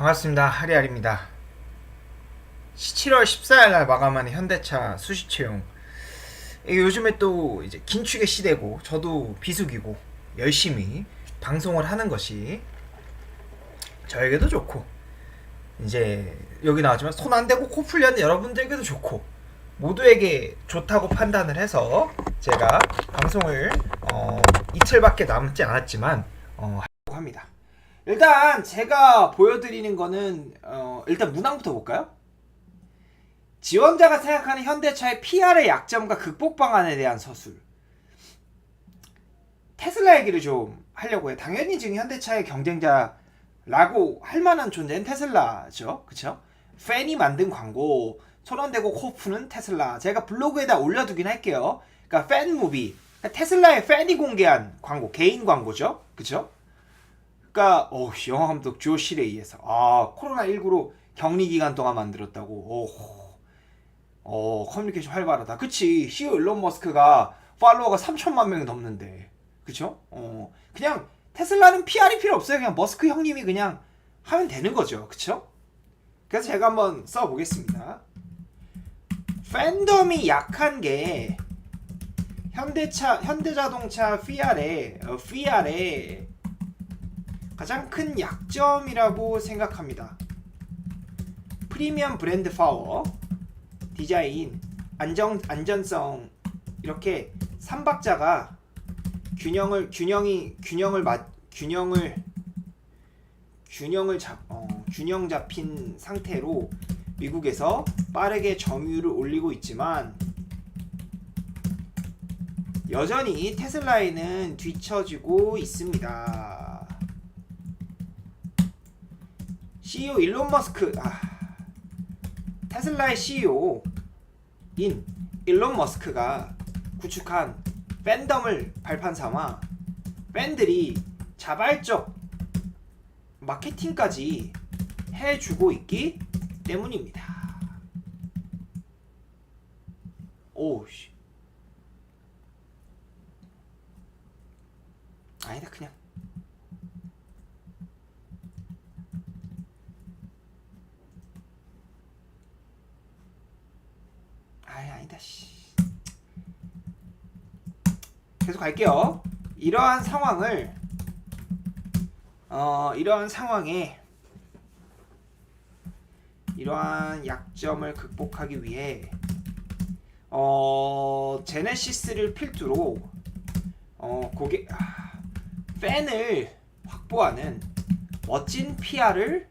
반갑습니다. 하리알입니다. 7월 14일 날 마감하는 현대차 수시 채용. 이게 요즘에 또 이제 긴축의 시대고 저도 비수기고 열심히 방송을 하는 것이 저에게도 좋고 이제 여기 나왔지만 손 안 대고 코 풀려는 여러분들에게도 좋고 모두에게 좋다고 판단을 해서 제가 방송을 어, 이틀밖에 남지 않았지만 어, 하려고 합니다. 일단 제가 보여드리는 거는 어, 일단 문항부터 볼까요? 지원자가 생각하는 현대차의 PR의 약점과 극복 방안에 대한 서술. 테슬라 얘기를 좀 하려고 해요. 당연히 지금 현대차의 경쟁자라고 할 만한 존재는 테슬라죠. 그쵸? 팬이 만든 광고, 손원대고 코프는 테슬라. 제가 블로그에다 올려두긴 할게요. 그러니까 팬 무비. 그러니까 테슬라의 팬이 공개한 광고, 개인 광고죠. 그쵸? 그러니까 어, 영화 감독 조 시레이에서 아 코로나 19로 격리 기간 동안 만들었다고. 오, 어 커뮤니케이션 활발하다. 그치 CEO 일론 머스크가 팔로워가 3천만 명이 넘는데, 그쵸? 어 그냥 테슬라는 PR이 필요 없어요. 그냥 머스크 형님이 그냥 하면 되는 거죠. 그쵸? 그래서 제가 한번 써보겠습니다. 팬덤이 약한 게 현대차 현대자동차 FIA의 어, FIA의 가장 큰 약점이라고 생각합니다. 프리미엄 브랜드 파워, 디자인, 안정 안전성 이렇게 삼박자가 균형을 균형이 균형을 맞 균형을 균형을 잡 어, 균형 잡힌 상태로 미국에서 빠르게 점유율을 올리고 있지만 여전히 테슬라에는 뒤처지고 있습니다. CEO 일론 머스크 아, 테슬라의 CEO인 일론 머스크가 구축한 팬덤을 발판 삼아 팬들이 자발적 마케팅까지 해주고 있기 때문입니다. 오씨 아니다 그냥 아니다 씨. 계속 갈게요. 이러한 상황을 어 이러한 상황에 이러한 약점을 극복하기 위해 어 제네시스를 필두로 어 고객 아, 팬을 확보하는 멋진 PR을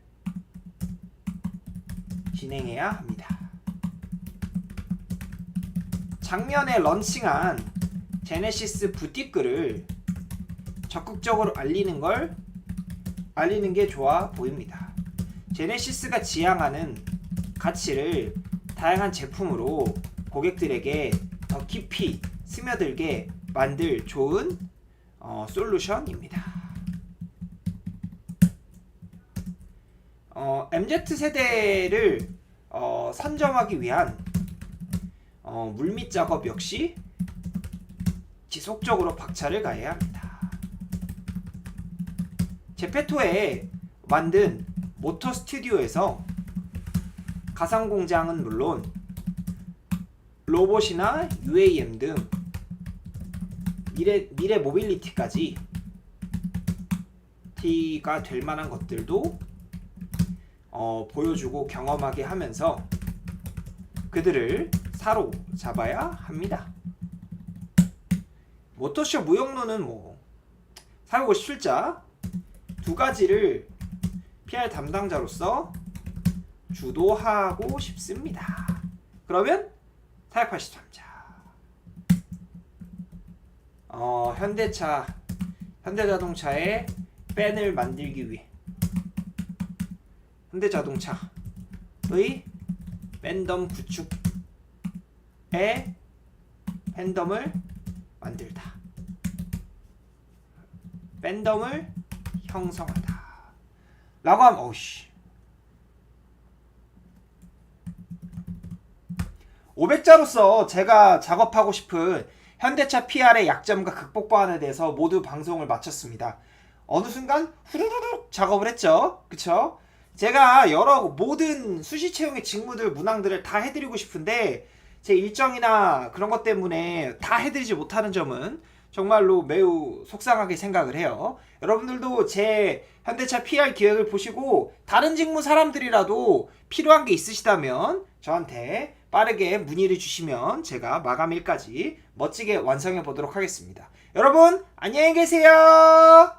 진행해야 합니다. 작년에 런칭한 제네시스 부티크를 적극적으로 알리는 걸 알리는 게 좋아 보입니다. 제네시스가 지향하는 가치를 다양한 제품으로 고객들에게 더 깊이 스며들게 만들 좋은 어, 솔루션입니다. 어, MZ 세대를 어, 선점하기 위한 어, 물밑 작업 역시 지속적으로 박차를 가해야 합니다. 제페토에 만든 모터 스튜디오에서 가상 공장은 물론 로봇이나 UAM 등 미래 미래 모빌리티까지 T가 될 만한 것들도 어, 보여주고 경험하게 하면서 그들을 사로잡아야 합니다. 모터쇼 무용로는 뭐 457자 두 가지를 PR 담당자로서 주도하고 싶습니다. 그러면 483자 어, 현대차 현대자동차의 팬을 만들기 위해 현대자동차의 팬덤 구축 에 팬덤을 만들다. 팬덤을 형성하다. 라고 하면 어우씨 500자로서 제가 작업하고 싶은 현대차 PR의 약점과 극복 방안에 대해서 모두 방송을 마쳤습니다. 어느 순간 후루룩 작업을 했죠. 그쵸? 제가 여러 모든 수시 채용의 직무들 문항들을 다 해드리고 싶은데 제 일정이나 그런 것 때문에 다 해드리지 못하는 점은 정말로 매우 속상하게 생각을 해요. 여러분들도 제 현대차 PR 기획을 보시고 다른 직무 사람들이라도 필요한 게 있으시다면 저한테 빠르게 문의를 주시면 제가 마감일까지 멋지게 완성해 보도록 하겠습니다. 여러분 안녕히 계세요.